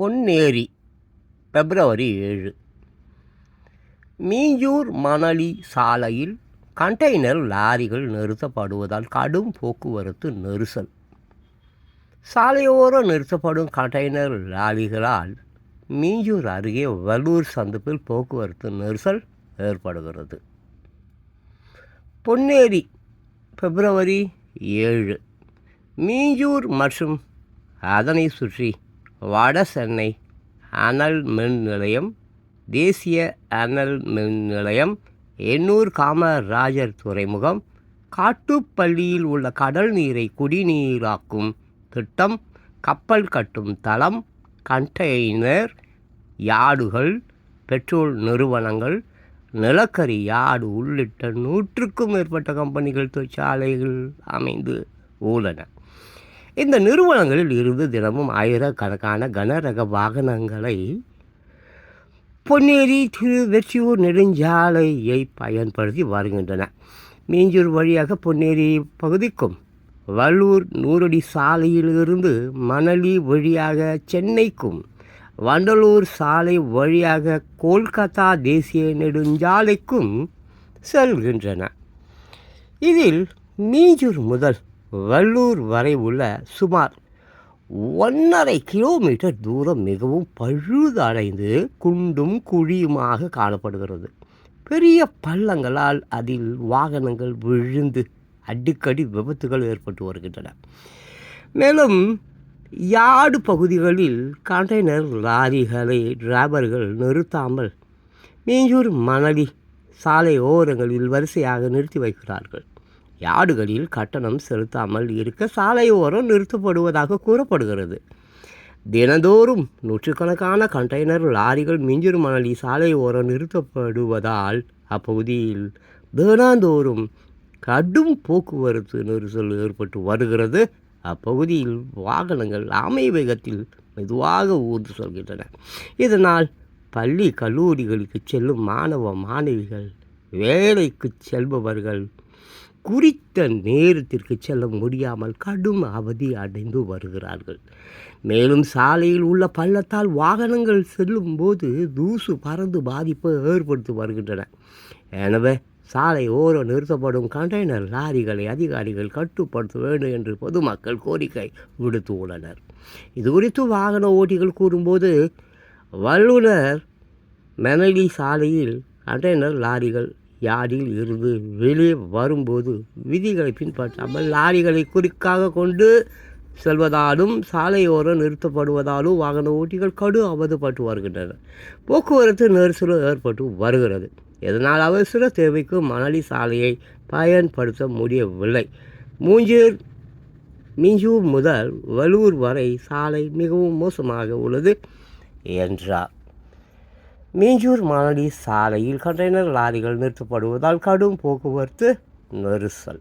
பொன்னேரி பிப்ரவரி ஏழு. மீஞ்சூர் மணலி சாலையில் கண்டெய்னர் லாரிகள் நிறுத்தப்படுவதால் கடும் போக்குவரத்து நெரிசல். சாலையோரம் நிறுத்தப்படும் கண்டெய்னர் லாரிகளால் மீஞ்சூர் அருகே வல்லூர் சந்திப்பில் போக்குவரத்து நெரிசல் ஏற்படுகிறது. பொன்னேரி பிப்ரவரி ஏழு. மீஞ்சூர் மற்றும் அதனை சுற்றி வட சென்னை அனல் மின் நிலையம் தேசிய அனல் மின் நிலையம் எண்ணூர் காமராஜர் துறைமுகம் காட்டுப்பள்ளியில் உள்ள கடல் நீரை குடிநீராக்கும் திட்டம் கப்பல் கட்டும் தளம் கண்டெய்னர் யார்டுகள் பெட்ரோல் நிறுவனங்கள் நிலக்கரி யார்டு உள்ளிட்ட நூற்றுக்கும் மேற்பட்ட கம்பெனிகள் தொழிற்சாலைகள் அமைந்து உள்ளன. இந்த நிறுவனங்களில் இருந்து தினமும் ஆயிரக்கணக்கான கனரக வாகனங்களை பொன்னேரி திரு வெற்றியூர் நெடுஞ்சாலையை பயன்படுத்தி வருகின்றன. மீஞ்சூர் வழியாக பொன்னேரி பகுதிக்கும் வள்ளூர் நூறடி சாலையிலிருந்து மணலி வழியாக சென்னைக்கும் வண்டலூர் சாலை வழியாக கொல்கத்தா தேசிய நெடுஞ்சாலைக்கும் செல்கின்றன. இதில் மீஞ்சூர் முதல் வள்ளூர் வரை உள்ள சுமார் ஒன்றரை கிலோமீட்டர் தூரம் மிகவும் பழுதடைந்து குண்டும் குழியுமாக காணப்படுகிறது. பெரிய பள்ளங்களால் அதில் வாகனங்கள் விழுந்து அடிக்கடி விபத்துகள் ஏற்பட்டு வருகின்றன. மேலும் யாடு பகுதிகளில் கண்டெய்னர் லாரிகளை டிரைவர்கள் நிறுத்தாமல் மீஞ்சூர் மணலி சாலை ஓரங்களில் வரிசையாக நிறுத்தி வைக்கிறார்கள். யார்டுகளில் கட்டணம் செலுத்தாமல் இருக்க சாலையோரம் நிறுத்தப்படுவதாக கூறப்படுகிறது. தினந்தோறும் நூற்றுக்கணக்கான கண்டெய்னர் லாரிகள் மிஞ்சிறு மணலி சாலையோரம் நிறுத்தப்படுவதால் அப்பகுதியில் தினந்தோறும் கடும் போக்குவரத்து நெரிசல் ஏற்பட்டு வருகிறது. அப்பகுதியில் வாகனங்கள் ஆமை வேகத்தில் மெதுவாக ஊர்ந்து சொல்கின்றன. இதனால் பள்ளி கல்லூரிகளுக்கு செல்லும் மாணவ மாணவிகள் வேலைக்கு செல்பவர்கள் குறித்த நேரத்திற்கு செல்ல முடியாமல் கடும் அவதி அடைந்து வருகிறார்கள். மேலும் சாலையில் உள்ள பள்ளத்தால் வாகனங்கள் செல்லும் போது தூசு பறந்து பாதிப்பை ஏற்படுத்தி வருகின்றன. எனவே சாலை ஓரம் நிறுத்தப்படும் கண்டெய்னர் லாரிகளை அதிகாரிகள் கட்டுப்படுத்த வேண்டும் என்று பொதுமக்கள் கோரிக்கை விடுத்துள்ளனர் இது குறித்து வாகன ஓட்டிகள் கூறும்போது வல்லுநர் மெனலி சாலையில் கண்டெய்னர் லாரிகள் யாரில் இருந்து வெளியே வரும்போது விதிகளை பின்பற்றாமல் லாரிகளை குறிக்காக கொண்டு செல்வதாலும் சாலையோரம் நிறுத்தப்படுவதாலும் வாகன ஓட்டிகள் கடு அவதிப்பட்டு வருகின்றனர் போக்குவரத்து நெரிசலும் ஏற்பட்டு வருகிறது. இதனால் அவசர தேவைக்கு மணலி சாலையை பயன்படுத்த முடியவில்லை. மூஞ்சூர் மிஞ்சூர் முதல் வலூர் வரை சாலை மிகவும் மோசமாக உள்ளது என்றார். மீஞ்சூர் மாலடி சாலையில் கண்டெய்னர் லாரிகள் நிறுத்தப்படுவதால் கடும் போக்குவரத்து நெரிசல்.